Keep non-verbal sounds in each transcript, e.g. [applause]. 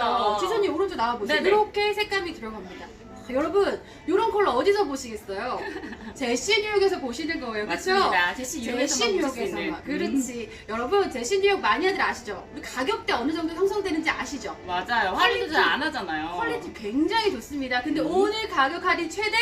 어, 지선이 오른쪽 나와보세요. 네네. 이렇게 색감이 들어갑니다. 여러분, 이런 컬러 어디서 보시겠어요? [laughs] 제시 뉴욕에서 보시는 거예요. 그렇죠? 맞습니다. 제시 뉴욕에서만 제시 보실 수 있는. 뉴욕에서만. 그렇지. 여러분, 제시 뉴욕 많이들 아시죠? 우리 가격대 어느 정도 형성되는지 아시죠? 맞아요. 할인도 잘안 하잖아요. 퀄리티 굉장히 좋습니다. 근데 음. 오늘 가격 할인 최대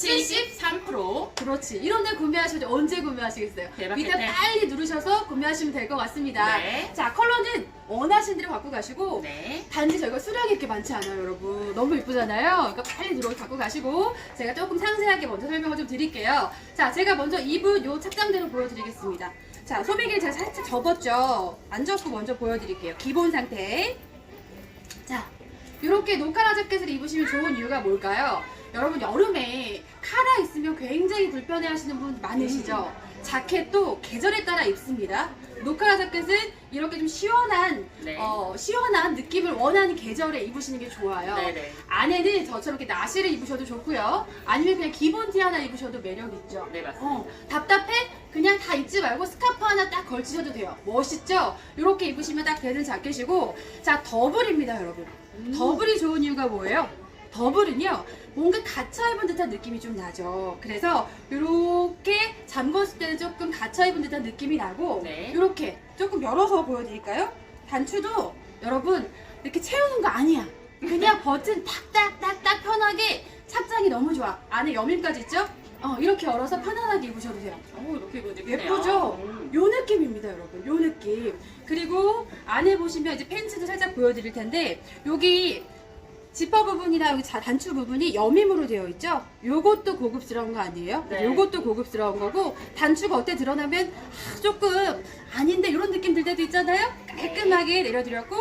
73%. 그렇지. 이런 데 구매하셔도 언제 구매하시겠어요? 대박 밑에 혜택. 빨리 누르셔서 구매하시면 될 것 같습니다. 네. 자, 컬러는 원하신 대로 갖고 가시고 네. 단지 저희가 수량이 이렇게 많지 않아요, 여러분. 너무 이쁘잖아요. 그러니까 빨리 들어 갖고 가시고 제가 조금 상세하게 먼저 설명을 좀 드릴게요. 자, 제가 먼저 입은 요 착장대로 보여드리겠습니다. 자, 소매기를 제가 살짝 접었죠. 안 접고 먼저 보여드릴게요. 기본 상태. 자, 이렇게 노카라 자켓을 입으시면 좋은 이유가 뭘까요? 여러분 여름에 카라 있으면 굉장히 불편해 하시는 분 많으시죠? 자켓도 계절에 따라 입습니다. 노카라 자켓은 이렇게 좀 시원한 네. 어, 시원한 느낌을 원하는 계절에 입으시는 게 좋아요. 네네. 안에는 저처럼 이렇게 나시를 입으셔도 좋고요. 아니면 그냥 기본 티 하나 입으셔도 매력 있죠. 네, 맞습니다. 어, 답답해? 그냥 다 입지 말고 스카프 하나 딱 걸치셔도 돼요. 멋있죠? 이렇게 입으시면 딱 되는 자켓이고, 자 더블입니다, 여러분. 음. 더블이 좋은 이유가 뭐예요? 더블은요, 뭔가 갇혀 입은 듯한 느낌이 좀 나죠. 그래서 이렇게 잠궜을 때는 조금 갇혀 입은 듯한 느낌이 나고, 네. 이렇게 조금 열어서 보여드릴까요? 단추도 여러분 이렇게 채우는 거 아니야. 그냥 [laughs] 버튼 딱딱딱딱 편하게 착장이 너무 좋아. 안에 여밀까지 있죠? 어, 이렇게 열어서 편안하게 입으셔도 돼요. 오, 이렇게 입으니까 예쁘네요. 예쁘죠? 음. 요 느낌입니다, 여러분. 요 느낌. 그리고 안에 보시면 이제 팬츠도 살짝 보여드릴 텐데, 여기 지퍼 부분이나 여기 자- 단추 부분이 여밈으로 되어 있죠? 요것도 고급스러운 거 아니에요? 네. 요것도 고급스러운 거고, 단추가 어때 드러나면 아, 조금 아닌데 이런 느낌 들 때도 있잖아요? 깔끔하게 내려드렸고,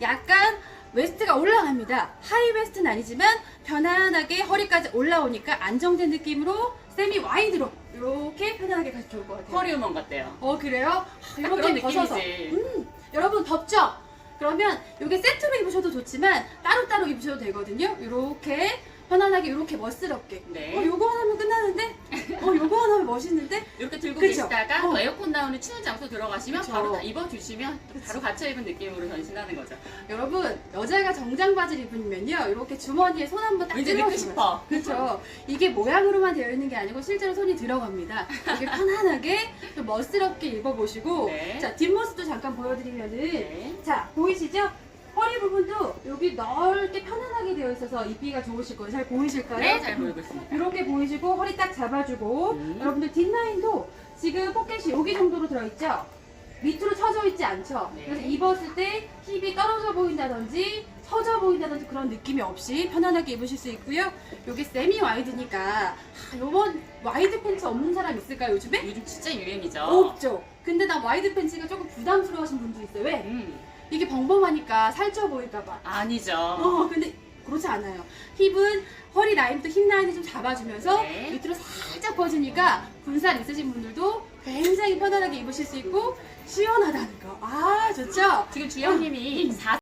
약간 웨스트가 올라갑니다. 하이 웨스트는 아니지만 편안하게 허리까지 올라오니까 안정된 느낌으로 세미 와이드로 이렇게 편안하게 가시면 좋을 것 같아요. 허리우먼 같대요. 어 그래요? 그런 이렇게 벗어서 느낌이지. 음, 여러분 덥죠? 그러면 이게 세트로 입으셔도 좋지만 따로따로 입으셔도 되거든요 이렇게 편안하게 이렇게 멋스럽게 네. 어 요거 하나면 끝나는데? 어 요거 하나면 멋있는데? 이렇게 들고 그쵸? 계시다가 어. 또 에어컨 나오는 추운 장소 들어가시면 그쵸. 바로 다 입어주시면 또. 바로 갇혀 입은 느낌으로 변신하는 거죠. 여러분 여자가 정장 바지를 입으면요 이렇게 주머니에 손 한번 딱 왠지 넣고 찔러주면 싶어. 그렇죠. 이게 모양으로만 되어 있는 게 아니고 실제로 손이 들어갑니다. 이렇게 편안하게 좀 멋스럽게 입어보시고 네. 자 뒷모습도 잠깐 보여드리면은 네. 자 보이시죠? 여기 넓게 편안하게 되어 있어서 입기가 좋으실 거예요. 잘 보이실까요? 네, 잘 보이고 있습니다. 이렇게 보이시고 허리 딱 잡아주고 음. 여러분들 뒷라인도 지금 포켓이 여기 정도로 들어있죠? 밑으로 처져 있지 않죠? 네. 그래서 입었을 때 힙이 떨어져 보인다든지 처져 보인다든지 그런 느낌이 없이 편안하게 입으실 수 있고요. 여기 세미 와이드니까 아, 요번 와이드 팬츠 없는 사람 있을까요 요즘에? 요즘 진짜 유행이죠. 없죠. 근데 나 와이드 팬츠가 조금 부담스러워하신 분도 있어요. 왜? 음, 이게 벙벙하니까 살쪄 보일까봐. 아니죠. 어, 근데 그렇지 않아요. 힙은 허리 라인부터 힙 라인을 좀 잡아주면서 네. 밑으로 살짝 퍼지니까 군살 있으신 분들도 굉장히 편안하게 입으실 수 있고 시원하다는 거. 아, 좋죠? 지금 주영님이 4